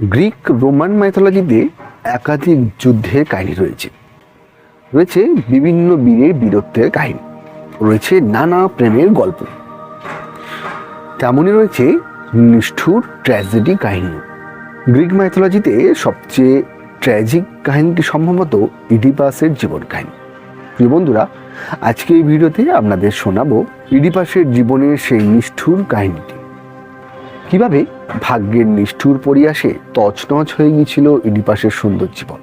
Greek Roman মাইথোলজিতে একাধিক যুদ্ধের কাহিনী রয়েছে। রয়েছে বিভিন্ন বীরের বীরত্বের কাহিনী, রয়েছে নানা প্রেমের গল্প। তেমনই রয়েছে নিষ্ঠুর ট্র্যাজেডি কাহিনী। গ্রিক মাইথোলজিতে সবচেয়ে ট্র্যাজিক কাহিনীটি সম্ভবত ইডিপাসের জীবন কাহিনী। প্রিয় বন্ধুরা, আজকে এই ভিডিওতে আপনাদের শোনাবো ইডিপাসের জীবনের সেই নিষ্ঠুর কাহিনীটি। কীভাবে ভাগ্যের নিষ্ঠুর পরিয়াসে তছনছ হয়ে গিয়েছিল ইডিপাসের সুন্দর জীবন?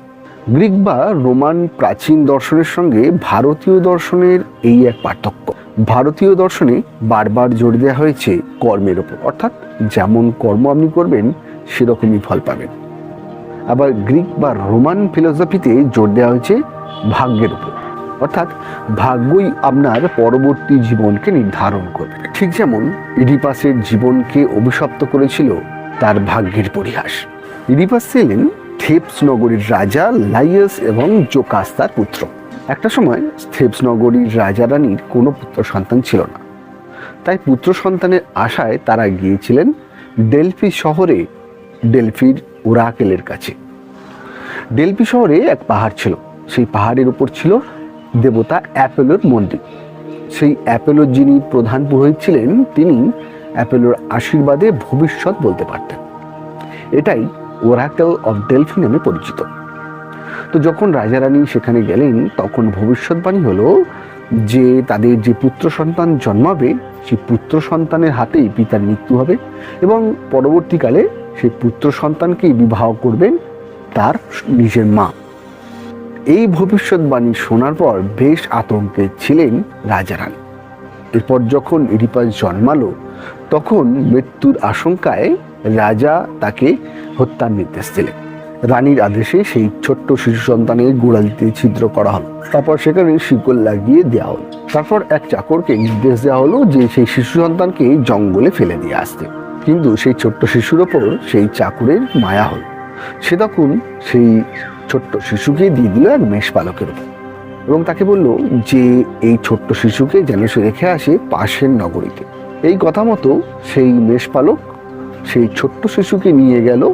গ্রিক বা রোমান প্রাচীন দর্শনের সঙ্গে ভারতীয় দর্শনের এই এক পার্থক্য। ভারতীয় দর্শনে বারবার জোর দেওয়া হয়েছে কর্মের ওপর। অর্থাৎ যেমন কর্ম আপনি করবেন, সেরকমই ফল পাবেন। আবার গ্রিক বা রোমান ফিলোসফিতে জোর দেওয়া হয়েছে ভাগ্যের উপর অর্থাৎ ভাগ্যই আপনার পরবর্তী জীবনকে নির্ধারণ করবে। ঠিক যেমন ইডিপাসের জীবনকে অভিশপ্ত করেছিল তার ভাগ্যের পরিহাস। ইডিপাস ছিলেন থেপস নগরীর রাজা লাইয়াস এবং জোকাস্তার পুত্র। একটা সময় থেপস নগরীর রাজা রানীর কোনো পুত্র সন্তান ছিল না। তাই পুত্র সন্তানের আশায় তারা গিয়েছিলেন ডেলফি শহরে, ডেলফির ওরাকেলের কাছে। ডেলফি শহরে এক পাহাড় ছিল। সেই পাহাড়ের উপর ছিল দেবতা অ্যাপেলোর মন্দির সেই অ্যাপেলোর যিনি প্রধান পুরোহিত ছিলেন, তিনি অ্যাপেলোর আশীর্বাদে ভবিষ্যৎ বলতে পারতেন। এটাই ওরাকেল অফ ডেলফি নামে পরিচিত। তো যখন রাজা রানী সেখানে গেলেন, তখন ভবিষ্যৎবাণী হলো যে তাদের যে পুত্র সন্তান জন্মাবে, সেই পুত্র সন্তানের হাতেই পিতার মৃত্যু হবে এবং পরবর্তীকালে সেই পুত্র সন্তানকেই বিবাহ করবেন তার নিজের মা। এই ভবিষ্যৎবাণী শোনার পর বেশ আতঙ্কে ছিলেন রাজা রানী। এরপর যখন ইডিপাস জন্মালো, তখন মৃত্যুর আশঙ্কায় রাজা তাকে হত্যার নির্দেশ দিলেন। রানীর আদেশে সেই ছোট্ট শিশু সন্তানের গোড়ালিতে ছিদ্র করা হলো। তারপর সেখানে শিকল লাগিয়ে দেওয়া হলো। তারপর এক চাকরকে নির্দেশ দেওয়া হলো যে সেই শিশু সন্তানকে জঙ্গলে ফেলে দিয়ে আসতে। কিন্তু সেই ছোট্ট শিশুর ওপর সেই চাকরের মায়া হলো। সে তখন সেই ছোট্ট শিশুকে দিয়ে দিল এক মেষ পালকের উপর। এবং তাকে বলল যে, এই ছোট্ট শিশুকে যেন সে রেখে আসে পাশের নগরীতে। এই কথা মতো সেই মেষপালক সেই ছোট্ট শিশুকে নিয়ে গেল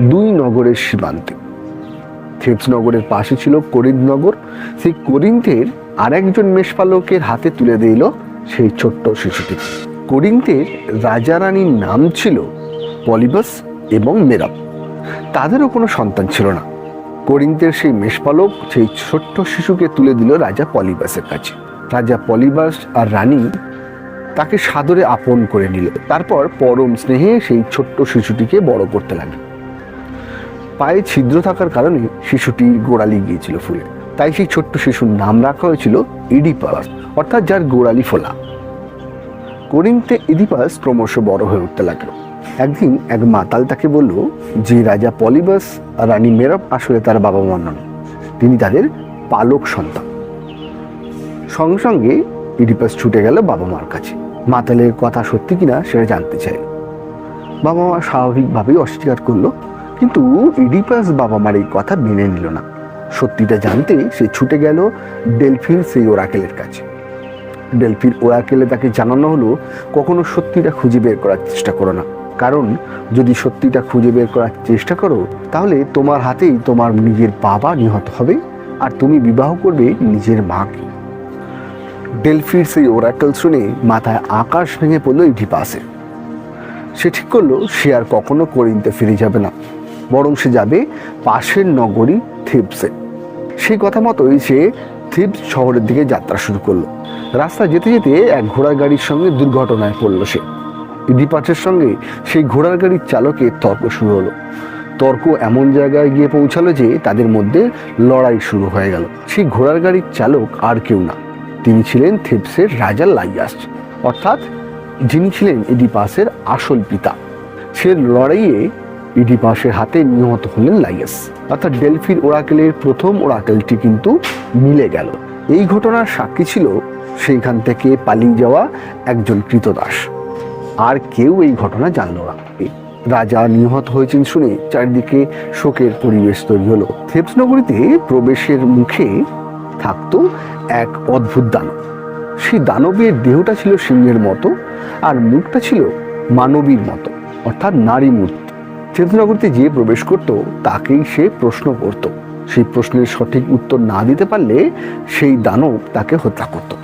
দুই নগরের সীমান্তে। থেপস নগরের পাশে ছিল করিন্থ নগর। সেই করিন্থের আরেকজন মেষপালকের হাতে তুলে দিল সেই ছোট্ট শিশুটি। করিন্থের রাজা রানীর নাম ছিল পলিবাস এবং মেরাব। তাদেরও কোনো সন্তান ছিল না। করিন্তের সেই মেষপালক, সেই ছোট্ট শিশুকে তুলে দিল রাজা পলিবাসের কাছে। রাজা পলিবাস আর রানী তাকে সাদরে আপন করে নিল। তারপর পরম স্নেহে সেই ছোট্ট শিশুটিকে বড় করতে লাগল। পায়ে ছিদ্র থাকার কারণে শিশুটি গোড়ালি গিয়েছিল ফুলে। তাই সেই ছোট্ট শিশুর নাম রাখা হয়েছিল ইডিপাস, অর্থাৎ যার গোড়ালি ফোলা। করিন্তে ইডিপাস ক্রমশ বড় হয়ে উঠতে লাগল। একদিন এক মাতাল তাকে বলল, যে রাজা পলিবাস আর রানী মেরব আসলে তার বাবা মা নন, তিনি তাদের পালক সন্তান। সঙ্গে সঙ্গে ইডিপাস ছুটে গেল বাবা মার কাছে। মাতালের কথা সত্যি কিনা সেটা জানতে চাইল। বাবা মা স্বাভাবিকভাবেই অস্বীকার করল, কিন্তু ইডিপাস বাবা মার এই কথা মেনে নিল না। সত্যিটা জানতে সে ছুটে গেল ডেলফির সেই ওরাকেলের কাছে। ডেলফির ওরাকেলে তাকে জানানো হলো, কখনো সত্যিটা খুঁজে বের করার চেষ্টা করো না। কারণ যদি সত্যিটা খুঁজে বের করার চেষ্টা করো, তাহলে তোমার হাতেই তোমার নিজের বাবা নিহত হবে আর তুমি বিবাহ করবে নিজের মাকে। ডেলফির সেই ওরাকেল শুনে মাথায় আকাশ ভেঙে পড়ল ইডিপাসে সে ঠিক করল, সে আর কখনো করিন্তে ফিরে যাবে না। বরং সে যাবে পাশের নগরী থিপসে সেই কথা মতোই সে থিপস শহরের দিকে যাত্রা শুরু করল। রাস্তা যেতে যেতে এক ঘোড়ার গাড়ির সঙ্গে দুর্ঘটনায় পড়ল সে। ইডিপাসের সঙ্গে সেই ঘোড়ার গাড়ির চালকের তর্ক শুরু হলো। তর্ক এমন জায়গায় গিয়ে পৌঁছালো যে তাদের মধ্যে লড়াই শুরু হয়ে গেল। সেই ঘোড়ার গাড়ির চালক আর কেউ না। তিনি ছিলেন থেপসের রাজা লাইয়াস, অর্থাৎ যিনি ছিলেন ইডিপাসের আসল পিতা। সে লড়াইয়ে ইডিপাসের হাতে নিহত হলেন লাইয়াস। অর্থাৎ ডেলফির ওরাকেলের প্রথম ওরাকেলটি কিন্তু মিলে গেল। এই ঘটনার সাক্ষী ছিল সেইখান থেকে পালিয়ে যাওয়া একজন কৃতদাস। আর কেউ এই ঘটনা জানল না। রাজা নিহত হয়েছেন শুনে চারিদিকে শোকের পরিবেশ তৈরি হলো। থেপস নগরীতে প্রবেশের মুখে থাকতো এক অদ্ভুত দানব। সেই দানবের দেহটা ছিল সিংহের মতো আর মুখটা ছিল মানবীর মতো, অর্থাৎ নারী মূর্তি। চেতনগরীতে যে প্রবেশ করত, তাকেই সে প্রশ্ন করত। সেই প্রশ্নের সঠিক উত্তর না দিতে পারলে সেই দানব তাকে হত্যা করত।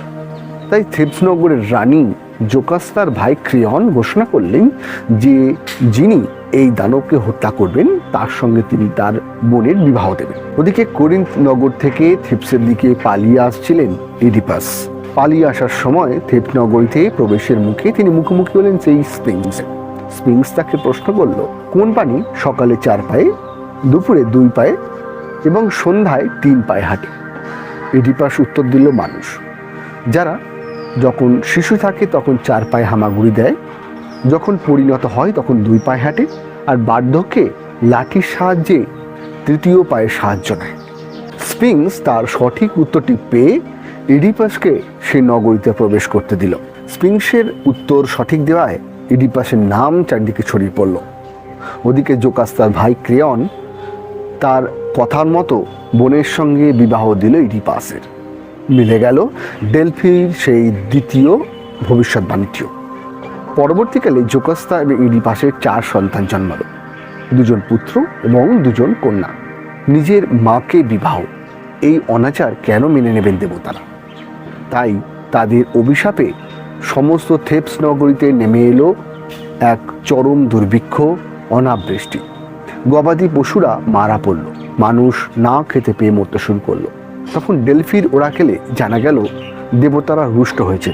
তাই থেপসনগরের রানী জোকাস্তার ভাই ক্রিয়ন ঘোষণা করলেন যে যিনি এই দানবকে হত্যা করবেন, তার সঙ্গে তিনি তার বোনের বিবাহ দেবেন। ওদিকে করিন্থ নগর থেকে থেপসের দিকে পালিয়ে আসছিলেন ইডিপাস পালিয়ে আসার সময় থেপ নগরীতে প্রবেশের মুখে তিনি মুখোমুখি হলেন সেই স্পিংস। স্পিংস তাকে প্রশ্ন করল, কোন পানি সকালে চার পায়ে, দুপুরে দুই পায়ে এবং সন্ধ্যায় তিন পায়ে হাঁটে? ইডিপাস উত্তর দিল, মানুষ। যারা যখন শিশু থাকে, তখন চার পায়ে হামাগুড়ি দেয়। যখন পরিণত হয়, তখন দুই পায়ে হাঁটে। আর বার্ধক্যে লাঠির সাহায্যে তৃতীয় পায়ে সাহায্য নেয়। স্পিংস তার সঠিক উত্তরটি পেয়ে ইডিপাসকে সে নগরীতে প্রবেশ করতে দিল। স্পিংসের উত্তর সঠিক দেওয়ায় ইডিপাসের নাম চারদিকে ছড়িয়ে পড়ল। ওদিকে জোকাস তার ভাই ক্রেয়ন তার কথার মতো বোনের সঙ্গে বিবাহ দিল ইডিপাসের মিলে গেল ডেলফির সেই দ্বিতীয় ভবিষ্যৎবাণীটিও পরবর্তীকালে জোকাস্তা এবং ইডিপাসের চার সন্তান জন্মালো। দুজন পুত্র এবং দুজন কন্যা। নিজের মাকে বিবাহ। এই অনাচার কেন মেনে নেবেন দেবতারা? তাই তাদের অভিশাপে সমস্ত থেপস নগরীতে নেমে এলো এক চরম দুর্ভিক্ষ, অনাবৃষ্টি। গবাদি পশুরা মারা পড়ল। মানুষ না খেতে পেয়ে মরতে শুরু করল। তখন ডেলফির ওরাকেলে জানা গেল দেবতারা রুষ্ট হয়েছে।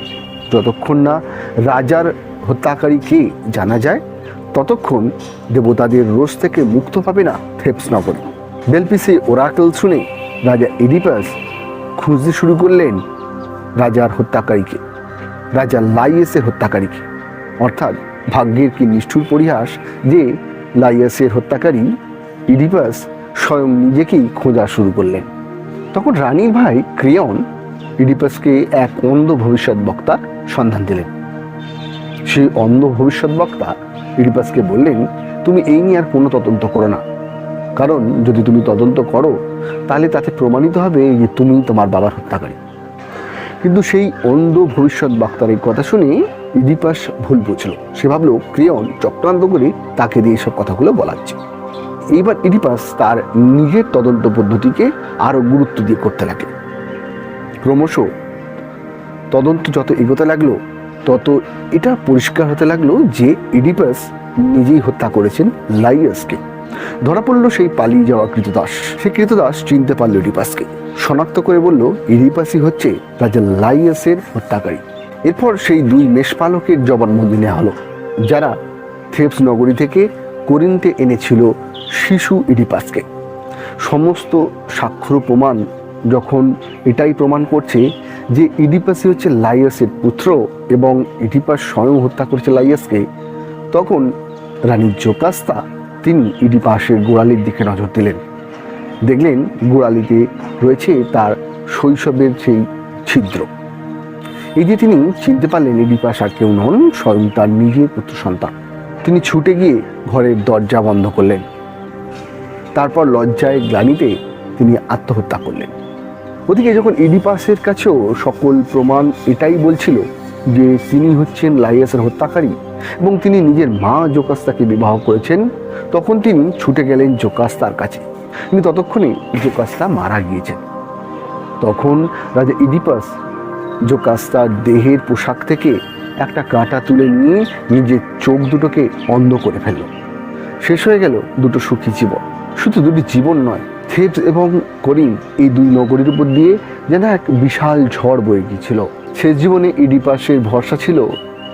যতক্ষণ না রাজার হত্যাকারী কে জানা যায়, ততক্ষণ দেবতাদের রোষ থেকে মুক্ত পাবে না থেপস নগরী ডেলফিসে ওরাকেল শুনে রাজা এডিপাস খুঁজতে শুরু করলেন রাজার হত্যাকারীকে। রাজা লাইয়েসের হত্যাকারীকে। অর্থাৎ ভাগ্যের কি নিষ্ঠুর পরিহাস যে লাইয়াসের হত্যাকারী ইডিপাস স্বয়ং নিজেকেই খোঁজা শুরু করলেন। তখন রানীর ভাই ক্রিয়ন ইডিপাসকে এক অন্ধ ভবিষ্যৎ বক্তার সন্ধান দিলেন। সেই অন্ধ ভবিষ্যৎ বক্তা ইডিপাসকে বললেন, তুমি এই নিয়ে আর কোনো তদন্ত করো না। কারণ যদি তুমি তদন্ত করো, তাহলে তাতে প্রমাণিত হবে যে তুমি তোমার বাবার হত্যাকারী। কিন্তু সেই অন্ধ ভবিষ্যৎ বক্তার এই কথা শুনে ইডিপাস ভুল বুঝল। সে ভাবলো, ক্রিয়ন চক্রান্ত করে তাকে দিয়ে এসব কথাগুলো বলাচ্ছে। এইবার ইডিপাস তার নিজের তদন্ত পদ্ধতিকে আরও গুরুত্ব দিয়ে করতে লাগে। ক্রমশ তদন্ত যত এগোতে লাগল, তত এটা পরিষ্কার হতে লাগল যে ইডিপাস নিজেই হত্যা করেছেন লাইয়াসকে। ধরা পড়ল সেই পালিয়ে যাওয়া কৃতদাস। সে কৃতদাস চিনতে পারল ইডিপাসকে শনাক্ত করে বলল ইডিপাসই হচ্ছে রাজা লাইয়াসের হত্যাকারী। এরপর সেই দুই মেষপালকের জবানবন্দি নেওয়া হলো, যারা থেপস নগরী থেকে করিন্তে এনেছিল শিশু ইডিপাসকে। সমস্ত সাক্ষর প্রমাণ যখন এটাই প্রমাণ করছে যে ইডিপাসই হচ্ছে লাইয়াসের পুত্র এবং ইডিপাস স্বয়ং হত্যা করেছে লাইয়াসকে, তখন রানী জোকাস্তা তিনি ইডিপাসের গোড়ালির দিকে নজর দিলেন। দেখলেন গোড়ালিতে রয়েছে তার শৈশবের সেই ছিদ্র। এই যে তিনি চিনতে পারলেন ইডিপাস আর কেউ নন, স্বয়ং তার নিজের পুত্র সন্তান। তিনি ছুটে গিয়ে ঘরের দরজা বন্ধ করলেন। তারপর লজ্জায় গ্লানিতে তিনি আত্মহত্যা করলেন। ওদিকে যখন ইডিপাসের কাছেও সকল প্রমাণ এটাই বলছিল যে তিনি হচ্ছেন লাইয়াসের হত্যাকারী এবং তিনি নিজের মা জোকাস্তাকে বিবাহ করেছেন, তখন তিনি ছুটে গেলেন জোকাস্তার কাছে। কিন্তু ততক্ষণে জোকাস্তা মারা গিয়েছেন। তখন রাজা ইডিপাস জোকাস্তার দেহের পোশাক থেকে একটা কাঁটা তুলে নিয়ে নিজের চোখ দুটোকে অন্ধ করে ফেলল। শেষ হয়ে গেল দুটো সুখী জীবন। শুধু দুটি জীবন নয় থেবস এবং করিম এই দুই নগরীর উপর দিয়ে যেন এক বিশাল ঝড় বয়ে গিয়েছিল। শেষ জীবনে ইডিপাসের ভরসা ছিল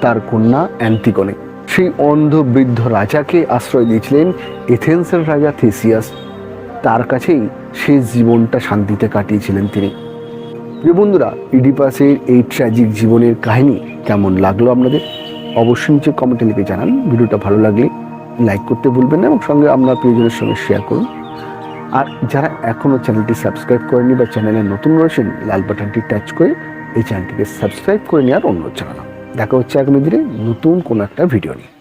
তার কন্যা অ্যান্টিগনে। সেই অন্ধ বৃদ্ধ রাজাকে আশ্রয় দিয়েছিলেন এথেন্সের রাজা থেসিয়াস। তার কাছেই শেষ জীবনটা শান্তিতে কাটিয়েছিলেন তিনি। প্রিয় বন্ধুরা ইডিপাসের এই ট্র্যাজিক জীবনের কাহিনী কেমন লাগল আপনাদের? অবশ্যই নিচে কমেন্টে লিখে জানান। ভিডিওটা ভালো লাগলে লাইক করতে ভুলবেন না এবং সঙ্গে আপনার প্রিয়জনের সঙ্গে শেয়ার করুন। আর যারা এখনও চ্যানেলটি সাবস্ক্রাইব করেনি বা চ্যানেলে নতুন রয়েছেন, লাল বাটনটি টাচ করে এই চ্যানেলটিকে সাবস্ক্রাইব করে নেওয়ার অনুরোধ জানালাম। দেখা হচ্ছে আগামী দিনে নতুন কোনো একটা ভিডিও নিয়ে।